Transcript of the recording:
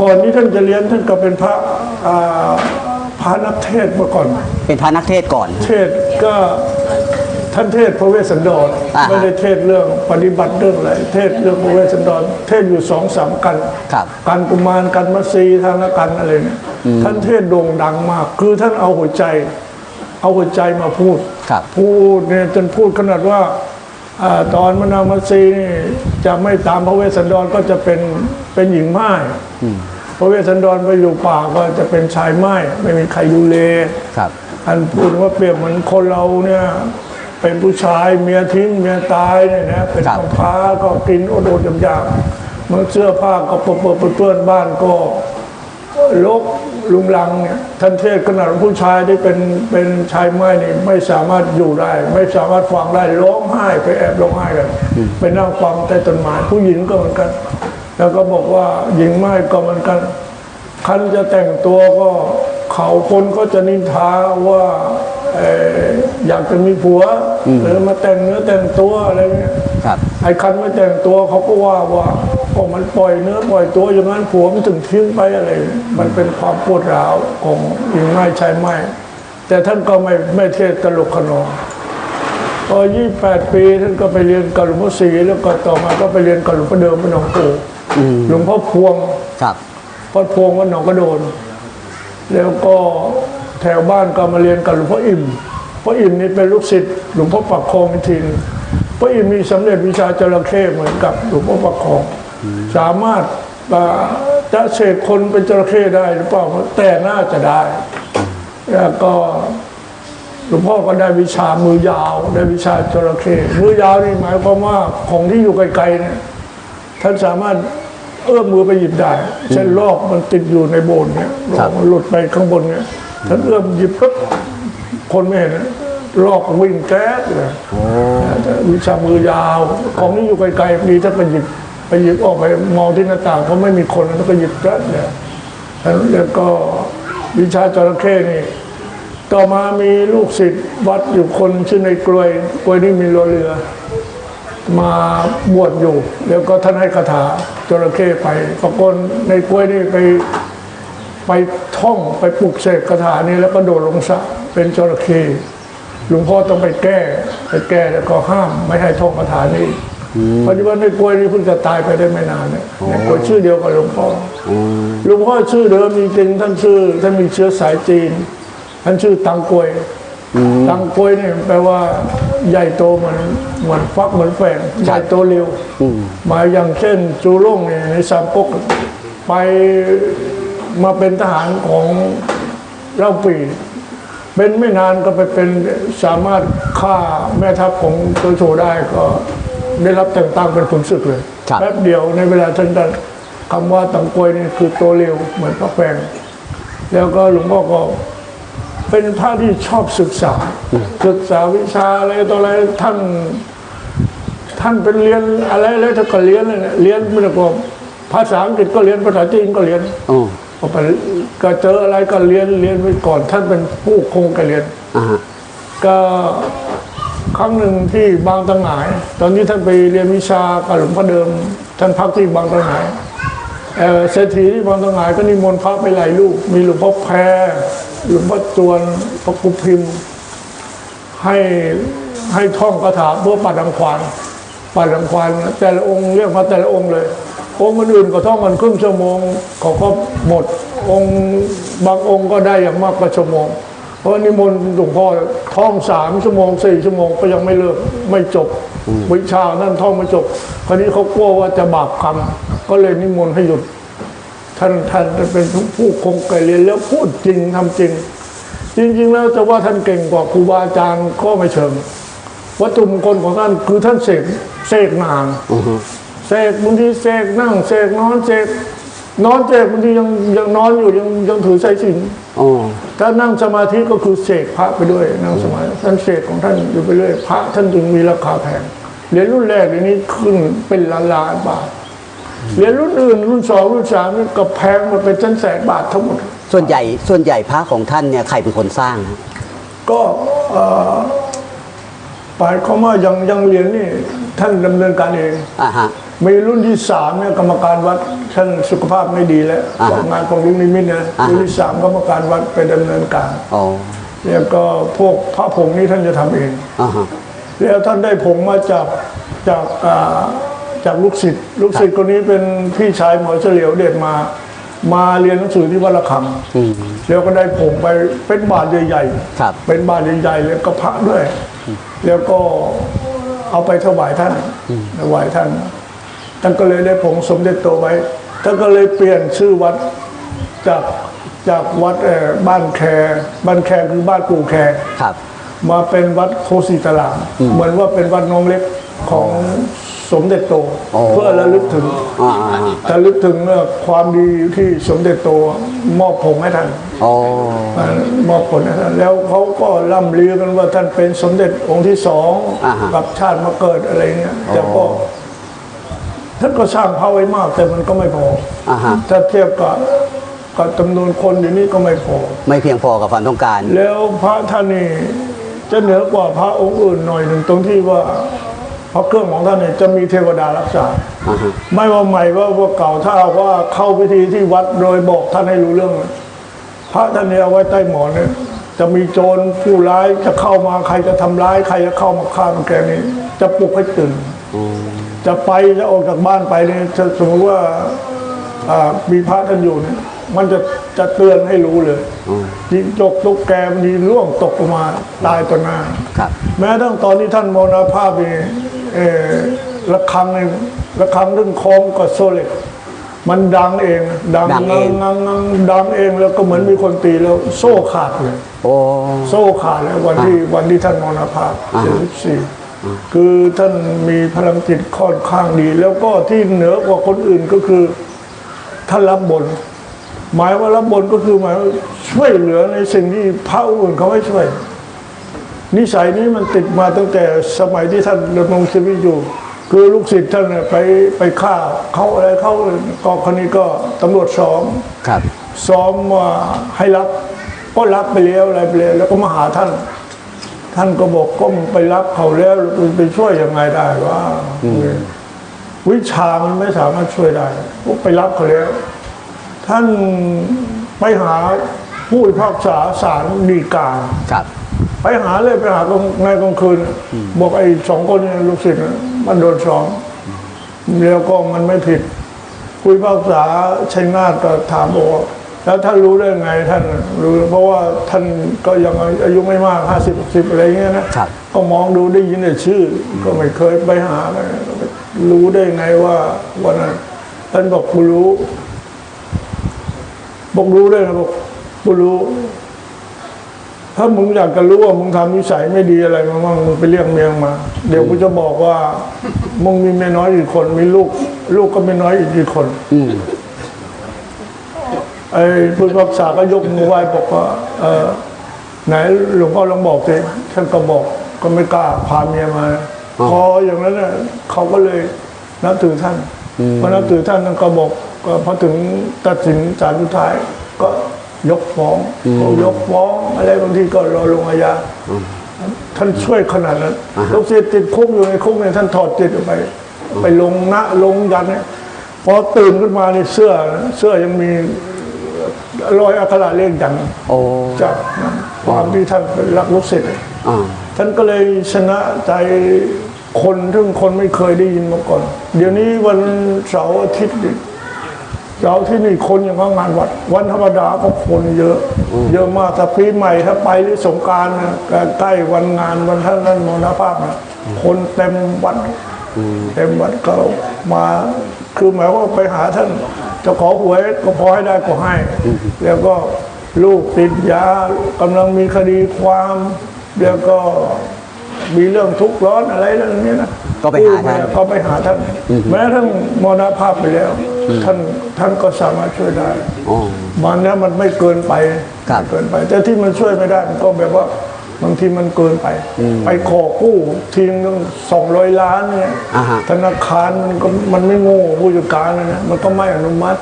ก่อนที่ท่านจะเรียนท่านก็เป็นพระอ่าพระนักเทศน์มาก่อน เป็นพระนักเทศน์ก่อน เทศน์ก็ท่านเทศน์พระเวสสันดรอ่าฮะไม่ได้เทศน์เรื่องปฏิบัติเรื่องอะไรเทศน์เรื่องพระเวสสันดรเทศน์อยู่สองสามกันครับกันกุมารกันมัสีทางละกันอะไรเนี่ยท่านเทศน์โด่งดังมาก คือท่านเอาหัวใจ เอาหัวใจมาพูดครับพูดเนี่ยจนพูดขนาดว่าอา ตอนมนามัสีนี่จะไม่ตามพระเวสสันดรก็จะเป็นเป็นหญิงไม้พระเวสสันดรไปอยู่ป่าก็จะเป็นชายไม้ไม่มีใครดูแลครับท่านพูดว่าเปรียบเหมือนคนเราเนี่ยเป็นผู้ชายเมียทิ้งเมียตายเนี่ยนะเป็นครับกำพร้าก็กินอดอดๆอยากๆมันเสื้อผ้าก็เปิดๆเปื้อนๆบ้านก็ลก ลุงลังเนี่ยท่านเทศน์ขนาดผู้ชายที่เป็นเป็นชายไม้นี่ไม่สามารถอยู่ได้ ไม่สามารถฟังได้ร้องไห้ไปแอบร้องไห้กันไปนั่งฟังใต้ต้นไม้ผู้หญิงก็เหมือนกัน แล้วก็บอกว่าหญิงไม้ก็เหมือนกันคันจะแต่งตัวก็เขาคนก็จะนินทาว่าเอ่ออยากจะมีผัวหรือมาแต่งเนื้อแต่งตัวอะไรเงี้ยครับไอ้คันไม่แต่งตัวเขาก็ว่าว่า ก็มันปล่อยเนื้อปล่อยตัวอย่างนั้นผัวมันถึงทิ้งไปอะไร มันเป็นความปวดร้าวของหญิงไม้ชายไม้แต่ท่านก็ไม่ไม่เทศตลกขนองพอยี่แปดปีท่านก็ไปเรียนกับหลวงพ่อศรีแล้วก็ต่อมาก็ไปเรียนกับหลวงพ่อเดิมพระหนองปู่หลวงพ่อพวงครับพ่อพวงวัดหนองกระโดน แล้วก็แถวบ้านก็มาเรียนกับหลวงพ่ออิ่มพ่ออิ่มนี่เป็นลูกศิษย์หลวงพ่อปักคลองอีกทีหนึงพ่ออิ่มมีสำเร็จวิชาจระเข้เหมือนกับหลวงพ่อปักคลอง สามารถอ่าจะเสกคนเป็นจระเข้ได้หรือเปล่าแต่น่าจะได้ แล้วก็หลวงพ่อก็ได้วิชามือยาว ได้วิชาจระเข้มือยาวนี่หมายความว่าของที่อยู่ไกลๆเนี่ยท่านสามารถเอื้อมมือไปหยิบได้เช่นลอกมันติดอยู่ในโบนเนี่ยลครัอบกมันหลุดไปข้างบนเนี่ยท่านเอื้อมหยิบปุ๊บคนไม่เห็นนะลอกวิ่งแก๊สเลยแต่วิชามือยาว ของนี้อยู่ไกลๆดีท่านไปหยิบ ไปหยิบออกไปมองที่หน้าต่างเพราไม่มีคนท่านก็หยิบแก๊สเนี่ยแล้วก็วิชาจระเข้นี่ ต่อมามีลูกศิษย์วัดอยู่คนชื่อในกลวยกลวยนี่มีโรเรือ มาบวชอยู่ แล้วก็ท่านให้คาถาจระเข้ไปปรากฏในกลวยนี่ไปไปท่องไปปลุกเสกคาถานี้แล้วก็โดดลงสระเป็นจระเข้หลวงพ่อต้องไปแก้ ไปแก้แล้วก็ห้ามไม่ให้ท่องคาถานี้ ปัจจุบันในกล้วยนี่เพิ่งจะตายไปได้ไม่นานเนี่ยในกล้วยชื่อเดียวกับหลวงพ่ออหลวงพ่อชื่อเดิมจริงๆท่านชื่อท่านมีเชื้อสายจีน ท่านชื่อตังกวยตังกวยนี่แปลว่าใหญ่โตเหมือนเหมือนฟักเหมือนแฝงใหญ่โตเร็วหมายอย่างเช่นจูร่งเนี่ยในสามก๊กไปมาเป็นทหารของเล่าปีเป็นไม่นานก็ไปเป็นสามารถฆ่าแม่ทัพของโจโฉได้ก็ ได้รับแต่งตั้งเป็นขุนศึกเลยครับ แป๊บเดียวในเวลาท่านนั้นคำว่าตังกวยนี่คือโตเร็วเหมือนพระแฝงแล้วก็หลวงพ่อก็เป็นพระที่ชอบศึกษา ศึกษาวิชาอะไรต่ออะไรท่าน ท่านเป็นเรียนอะไรแล้วท่านก็เรียนเลยนะเรียนไม่ได้ก็ภาษาอังกฤษก็เรียนภาษาจีนก็เรียนอ๋อก็ไปก็เจออะไรก็เรียนเรียนไปก่อน ท่านเป็นผู้คงการเรียน อ่าฮะ ก็ ครั้งหนึ่งที่บางตังหาย ตอนนี้ท่านไปเรียนวิชากับหลวงพ่อเดิม ท่านพักที่บางตังหายเออเศรษฐีที่บางตังหายก็นิมนต์พระไปหลายรูปมีหลวงพ่อแพรหลวงพ่อจวนพระกุพิมพ์ให้ให้ท่องคาถาเพื่อปัดรังควานปัดรังควานแต่ละองค์เรียกมาแต่ละองค์เลย องค์อื่นๆก็ท่องกันครึ่งชั่วโมงเขาก็หมดองค์บางองค์ก็ได้อย่างมากกว่าชั่วโมง เพราะนิมนต์หลวงพ่อท่องสามชั่วโมงสี่ชั่วโมงก็ยังไม่เลิกไม่จบวิชานั่นท่องไม่จบคราวนี้เขากลัวว่าจะบาปกรรมก็เลยนิมนต์ให้หยุด ท่านท่านเป็นผู้คงแก่เรียนแล้วพูดจริงทำจริง จริง ๆ แล้วจะว่าท่านเก่งกว่าครูบาอาจารย์ก็ไม่เชิง วัตถุมงคลของท่านคือท่านเสกเสกนานเสกบางทีเสกนั่งเสกนอนเสก นอนเสกบางทียังยังนอนอยู่ยังยังถือสายสิญจนอ๋อถ้านั่งสมาธิก็คือเสกพระไปด้วยนั่งสมาธิท่านเสกของท่านอยู่ไปเรื่อยพระท่านจึงมีราคาแพงเหรียญรุ่นแรกเดี๋ยวนี้ขึ้นเป็นล้านล้านบาทเหรียญรุ่นอื่นรุ่นสองรุ่นสามนี่ก็แพงมาเป็นแสนแสนบาททั้งหมด ส่วนใหญ่ส่วนใหญ่พระของท่านเนี่ยใครเป็นคนสร้างฮะก็ เอ่อปลายเขามว่ายังยังเรียนนี่ท่านดำเนินการเองอ่าฮะ มีรุ่นที่สามเนี่ยกรรมการวัดท่านสุขภาพไม่ดีแล้วอ่าฮะงานของลุงนิมิตนะอ่าฮะ รุ่นที่สามกรรมการวัดไปดำเนินการอ๋อแล้วก็พวกพระผงนี่ท่านจะทำเอง อ่าฮะ แล้วท่านได้ผงมาจากจากอ่าจากลูกศิษย์ลูกศิษย์คนนี้เป็นพี่ชายหมอเฉลียวเด็ดมา มาเรียนหนังสือที่วัดระฆังอืมแล้วก็ได้ผงไปเป็นบาทใหญ่ๆครับเป็นบาทใหญ่ๆแล้วก็พระด้วย แล้วก็เอาไปถวายท่านถวายท่านท่านก็เลยได้ผงสมเด็จโตไว้ท่านก็เลยเปลี่ยนชื่อวัดจากจากวัดเอ่อบ้านแคบ้านแคคือบ้านปู่แคครับมาเป็นวัดโคสีตลาดเหมือนว่าเป็นวัดน้องเล็กของ สมเด็จโตอ๋อเพื่อระลึกถึงอ่าอ่าอ่าระลึกถึงเอ่อความดีที่สมเด็จโตมอบผงให้ท่านอ๋อมอบผลให้ท่านแล้วเขาก็ล่ำลือกันว่าท่านเป็นสมเด็จองค์ที่สองอ่าฮะกับชาติมาเกิดอะไรเงี้ยแต่ก็ท่านก็สร้างพระไว้มาก แต่มันก็ไม่พออ่าฮะถ้าเทียบกับกับจำนวนคนอยู่นี้ก็ไม่พอ ไม่เพียงพอกับความต้องการ แล้วพระท่านนี่จะเหนือกว่าพระองค์อื่นหน่อยหนึ่งตรงที่ว่า พระเครื่องของท่านเนี่ยจะมีเทวดารักษาอ่าฮะไม่ว่าใหม่ว่าว่าเก่าถ้าหากว่าเข้าพิธีที่วัดโดยบอกท่านให้รู้เรื่อง พระท่านเนี่ยเอาไว้ใต้หมอนเนี่ยจะมีโจรผู้ร้ายจะเข้ามาใครจะทำร้ายใครจะเข้ามาฆ่ามันแกนี่จะปลุกให้ตื่นอ๋อจะไปจะออกจากบ้านไปเนี่ยถ้าสมมติว่าอ่ามีพระท่านอยู่เนี่ยมันจะจะเตือนให้รู้เลยอ๋อยิงจกตุกแกมันยิงล่วงตกลงมาตายต่อหน้าครับแม้ทั้งตอนที่ท่านมรณภาพนี่เอ่อ ระฆังเองระฆังเรื่องคล้องกับโซเล็กมันดังเอง ดังดังเอง งังงังดังเองแล้วก็เหมือนมีคนตีแล้ว โซ่ขาดเลย โอ้ โซ่ขาดแล้ววันที่วันที่ท่านมรณภาพอ่าเจ็ดสิบสี่คือท่านมีพลังจิตค่อนข้างดี แล้วก็ที่เหนือกว่าคนอื่นก็คือท่านรับบน หมายว่ารับบนก็คือหมายว่าช่วยเหลือในสิ่งที่พระอื่นเขาไม่ช่วย นิสัยนี้มันติดมาตั้งแต่สมัยที่ท่านดำรงชีวิตอยู่ คือลูกศิษย์ท่านเนี่ยไปไปฆ่าเขาอะไรเขาก็คนนี้ก็ตำรวจซ้อมครับซ้อมว่าให้รับก็รับไปแล้วอะไรไปแล้วแล้วก็มาหาท่าน ท่านก็บอกก็มึงไปรับเขาแล้วไปช่วยยังไงได้ว่าวิชามันไม่สามารถช่วยได้ก็ไปรับเขาแล้ว ท่านไปหาผู้พิพากษาศาลฎีกาครับ ไปหาเลยไปหากลางในกลางคืน บอกไอ้สองคนเนี่ยลูกศิษย์น่ะมันโดนสองแล้วก็มันไม่ผิด คุยภาษาชัยนาทก็ถามบอกว่าแล้วท่านรู้ได้ไงท่านรู้เพราะว่าท่านก็ยังอายุไม่มากห้าสิบสิบอะไรเงี้ยนะครับก็มองดูได้ยินแต่ชื่อ ก็ไม่เคยไปหาอะไรรู้ได้ไงว่าวันนั้นท่านบอกกูรู้ บอกรู้ได้นะบอกกูรู้ ถ้ามึงอยากจะรู้ว่ามึงทำนิสัยไม่ดีอะไรมาบ้างมึงไปเรียกเมียงมา เดี๋ยวกูจะบอกว่า มึงมีเมียน้อยอีกคน มีลูก ลูกก็ไม่น้อยอีกกี่คนอืมไอ้ผู้พิพักษาก็ยกมือไหว้บอกว่า เออไหนหลวงพ่อลองบอกสิท่านก็บอกก็ไม่กล้าพาเมียมาพออย่างนั้นน่ะเขาก็เลยนับถือท่านพอนับถือท่านท่านก็บอกก็พอถึงตัดสินศาลสุดท้าย ก็ ยกฟ้องก็ยกฟ้องอะไรบางทีก็รอลงอาญาท่านช่วยขนาดนั้นลูกศิษย์ติดคุกอยู่ในคุกเนี่ยท่านถอดจิตออกไป ไปลงนะลงยันเนี่ยพอตื่นขึ้นมาในเสื้อ เสื้อยังมีรอยอักขระเลขยันโอ้จากความที่ท่านเป็นรักลูกศิษย์อ่าท่านก็เลยชนะใจคนซึ่งคนไม่เคยได้ยินมาก่อน เดี๋ยวนี้วันเสาร์อาทิตย์นี่ เสาร์ที่นี่คนอย่างว่างานวัด วันธรรมดาก็คนเยอะ เยอะมากถ้าปีใหม่ถ้าไปหรือสงกรารนะใกล้วันงานวันท่านนั้นมรณภาพนะคนเต็มวัดเต็มวัดก็มาคือหมายว่าไปหาท่านจะขอหวยก็พอให้ได้ก็ให้ แล้วก็ลูกติดยากำลังมีคดีความ แล้วก็ มีเรื่องทุกข์ร้อนอะไรเรื่องนี้นะก็ไปหาท่านก็ไปหาท่าน แม้ทั้งมรณภาพไปแล้ว ท่านท่านก็สามารถช่วยได้อ๋อมันเนี้ยมันไม่เกินไปครับไม่เกินไป แต่ที่มันช่วยไม่ได้มันก็แบบว่าบางทีมันเกินไป ไปขอกู้ทีนึงสองร้อยล้านเนี่ยอ่าฮะธนาคารมันก็มันไม่โง่ผู้จัดการนะนะมันก็ไม่อนุมัติ